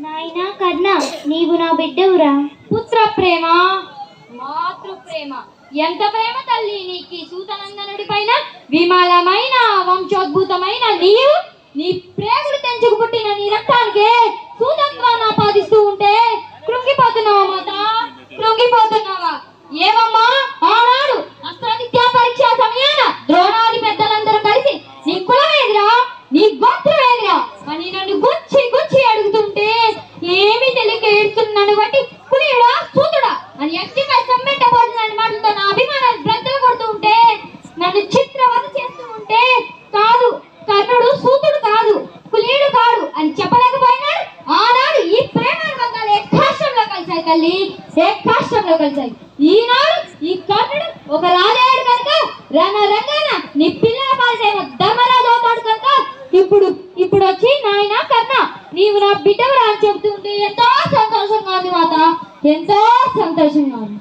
నాయనా కర్ణ నీవు నా బిడ్డవురా. పుత్ర ప్రేమ మాతృ ప్రేమ. ఎంత ప్రేమ తల్లి నీకు సూతనందనుడి పైన విమలమైన వంశోద్భుతమైన నీవు నీ ప్రేగులు తెంచుకు పుట్టిన నీ రక్తానికి సూతత్వాన్ని ఆపాదిస్తూ ఉంటే కృంగిపోతున్నావా మాత? కృంగిపోతున్నావా? ఏమమ్మా తెలియక ఏడుతున్నాను బట్టి పులియుడా సూతుడా? అని ఎక్కిపై సమ్మెట పోతున్నాను మాటలతో నా అభిమానాన్ని బ్రద్దలు కొడుతూ ఉంటే నన్ను చిత్రవద చేస్తూ ఉంటే కాదు కర్ణుడు సూతుడు కాదు పులియుడు కాడు అని చెప్పలేకపోయినాడు. ఆనాడు ఈ ప్రేమ బంగాలు ఏ కాష్టంలో కలిసాయి తల్లి ఏ కాష్టంలో కలిసాయి ఈనాడు ఈ కర్ణుడు ఒక రాజాడు కనుక రణ రంగాన నీ పిల్లల పాలిసేమో ధర్మరాజు అవుతాడు కనుక ఇప్పుడు ఇప్పుడు వచ్చి నాయన కర్ణ నీవు నా బిడ్డవరా అని చెబుతుంటే ఎంతో ఎంతో సంతోషంగా ఉంది.